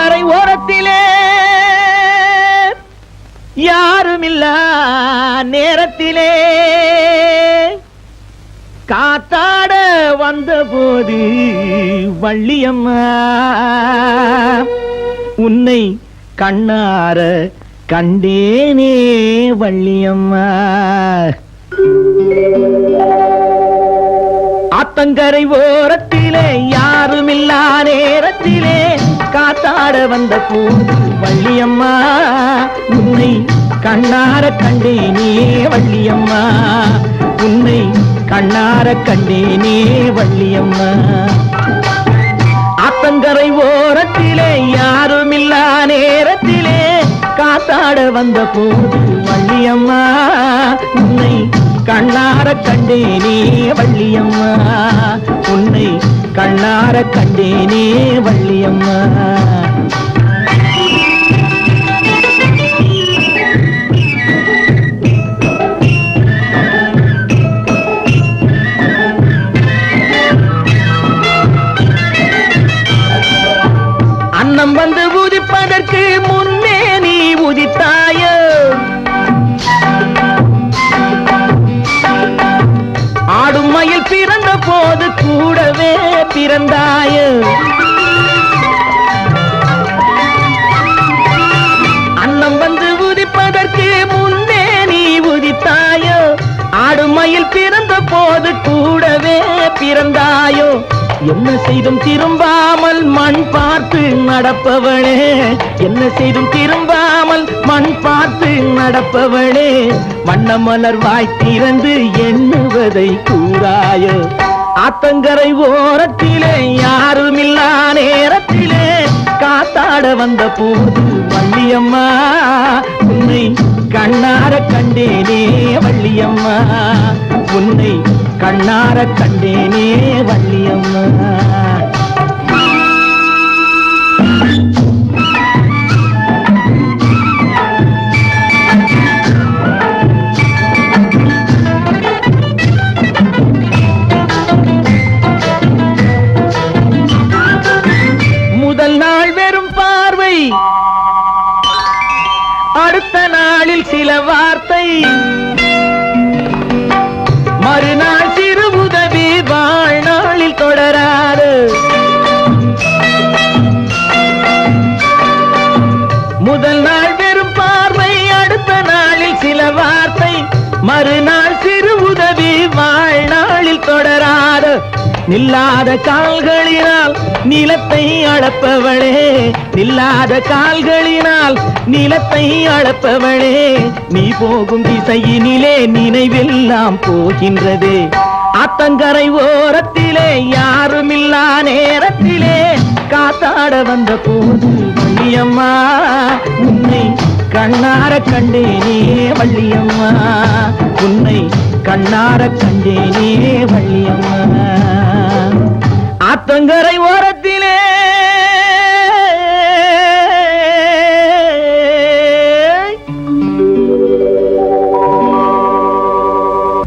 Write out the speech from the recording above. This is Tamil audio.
கரை ஓரத்திலே யாருமில்ல நேரத்திலே. காத்தாட வந்தபோது வள்ளியம்மா உன்னை கண்ணார கண்டேனே வள்ளியம்மா. ஆத்தங்கரை ஓரத்திலே யாருமில்லா நேரத்திலே. காத்தாட வந்த போது வள்ளியம்மா உன்னை கண்ணார கண்டேனே வள்ளியம்மா. உன்னை கண்ணார கண்டேனே வள்ளியம்மா. ஆத்தங்கரை ஓரத்திலே யாருமில்லா நேரத்திலே காத்தாட வந்த போது வள்ளியம்மா. உன்னை கண்ணார கண்டேனே வள்ளியம்மா. உன்னை கண்ணார கண்டேனே வள்ளி அன்னம் வந்து உதிப்பதற்கு முன்னே நீ உதித்தாயோ? ஆடும் மயில் பிறந்த போது கூடவே பிறந்தாயோ? அன்னம் வந்து உதிப்பதற்கு முன்னே நீ உதித்தாயோ? ஆடும் மயில் பிறந்த போது கூடவே பிறந்தாயோ? என்ன செய்தும் திரும்பாமல் மண் பார்த்து நடப்பவளே. என்ன செய்தும் திரும்பாமல் மண் பார்த்து நடப்பவளே. வண்ணமலர் வாய் திறந்து எண்ணுவதை கூறாயோ. ஆத்தங்கரை ஓரத்திலே யாருமில்லா நேரத்திலே. காத்தாட வந்த போது வள்ளியம்மா உன்னை கண்ணார கண்டேனே வள்ளியம்மா. உன்னை கண்ணார கண்டே சில வார்த்தை. மறுநாள் சிறு உதவி வாழ்நாளில் தொடராது. முதல் நாள் வெறும் பார்வை அடுத்த நாளில் சில வார்த்தை. மறுநாள் சிறு நில்லாத கால்களினால் நிலத்தை அளப்பவளே நில்லாத கால்களினால் நிலத்தை அளப்பவளே நீ போகும் திசையினிலே நினைவெல்லாம் போகின்றதே. ஆத்தங்கரை ஓரத்திலே யாருமில்லா நேரத்திலே காத்தாட வந்த போது வள்ளியம்மா உன்னை கண்ணார கண்டேனே வள்ளியம்மா உன்னை கண்ணார கண்டேனே